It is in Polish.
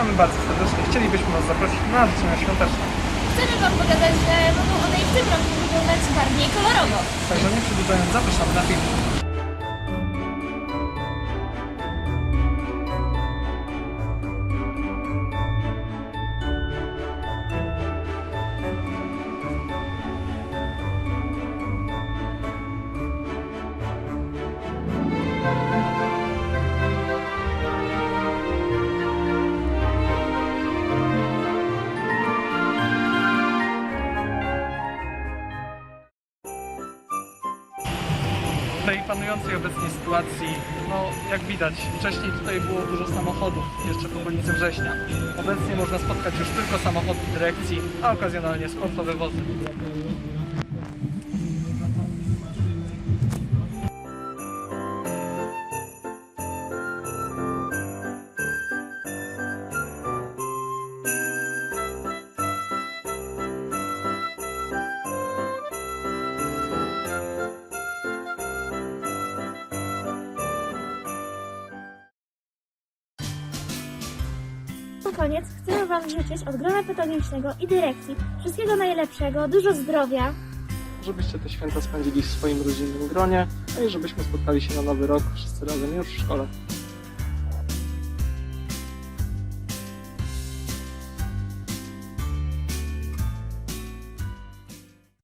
Witamy bardzo serdecznie. Chcielibyśmy Was zaprosić na życzenia świąteczne. Chcemy Wam pokazać, że mogą one i w tym roku wyglądać bardziej kolorowo. Także nie przedłużając, zapraszamy na film. W tej panującej obecnie sytuacji, no jak widać, wcześniej tutaj było dużo samochodów, jeszcze w okolicy września. Obecnie można spotkać już tylko samochody dyrekcji, a okazjonalnie sportowe wozy. Na koniec chcemy Wam życzyć od grona pedagogicznego i dyrekcji wszystkiego najlepszego, dużo zdrowia, Żebyście te święta spędzili w swoim rodzinnym gronie, no i żebyśmy spotkali się na nowy rok wszyscy razem już w szkole.